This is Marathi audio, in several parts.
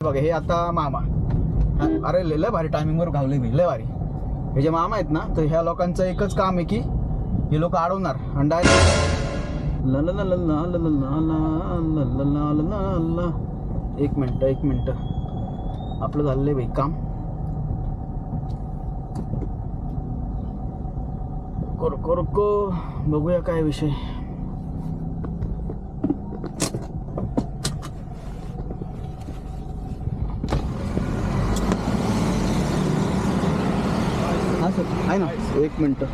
बघा हे आता मामा अरे लय भारी टायमिंगवर घावले मी लय भारी हे जे मामा आहेत ना तर ह्या लोकांचं एकच काम आहे की हे लोक अडवणार आणि एक मिनटं एक मिनटं आपलं झालंय बाई काम कोर को बघूया काय विषय आहे ना? एक मिनटं.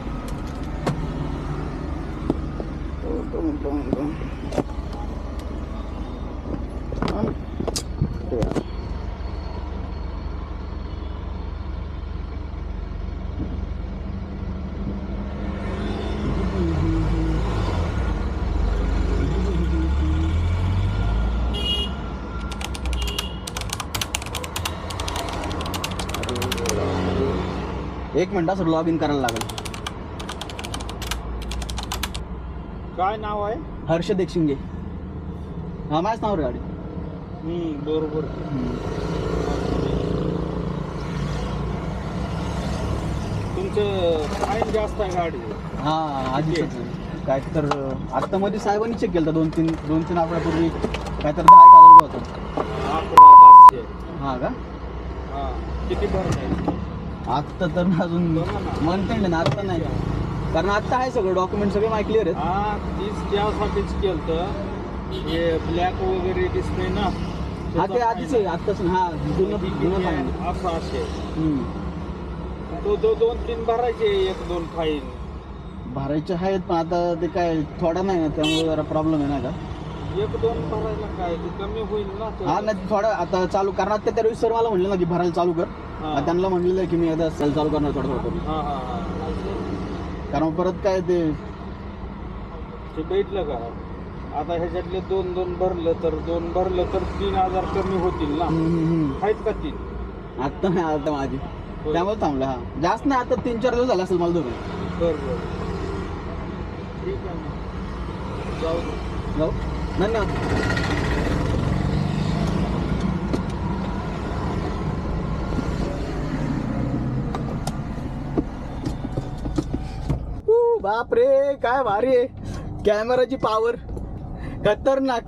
एक मिनिट सर लॉग इन करायला लागेल. काय नाव आहे? हर्ष देक्षिंगे हा माझ्याच नाव रे गाडी. हम्म, बरोबर. तुमचं फाईन जास्त आहे गाडी. हा आधीच काय तर आत्ता मध्ये साहेबांनी चेक केलं दोन तीन दोन तीन आठवड्यापूर्वी. काय तर दहा एक हजार रुपये होतं. अकरा पाचशे हा का? हा किती भर आहे आत्ता तर अजून म्हणते ना आत्ता नाही. कारण आत्ता आहे सगळं डॉक्युमेंट सगळे माहिती क्लिअर आहेत. हा तीच त्यासाठीच केलं तर हे ब्लॅक वगैरे दिसते ना हा ते आधीच आहे आत्ताच हा जुनं. अकराशे हम्म. तो दो दोन तीन भरायचे एक दोन फाईन भरायचे आहेत पण आता ते काय थोडा नाही ना त्यामुळे जरा प्रॉब्लेम आहे ना का? एक दोन भरायला काय ते कमी होईल ना तो. हा नाही थोडा आता चालू कारण आता त्या दिवशी सर मला म्हणलं ना की भरायला चालू कर. आता त्यांना म्हणलेलं आहे की मी आता सेल चालू करणार थोडं थोडं करून. हा हा हा. कारण परत काय ते ते भेटलं का? आता ह्याच्यातले दोन दोन भरलं तर दोन भरलं तर तीन हजार कमी होतील ना. आहेत का तीन? आत्ता नाही आता माझी. त्यामुळे थांबलं हा. जास्त नाही आता तीन चार दिवस झाले असेल मला धरून. बर बर. ठीक आहे ना जाऊ दे. जाऊ. धन्यवाद. बाप रे काय भारी आहे. कॅमेराची पावर खतरनाक.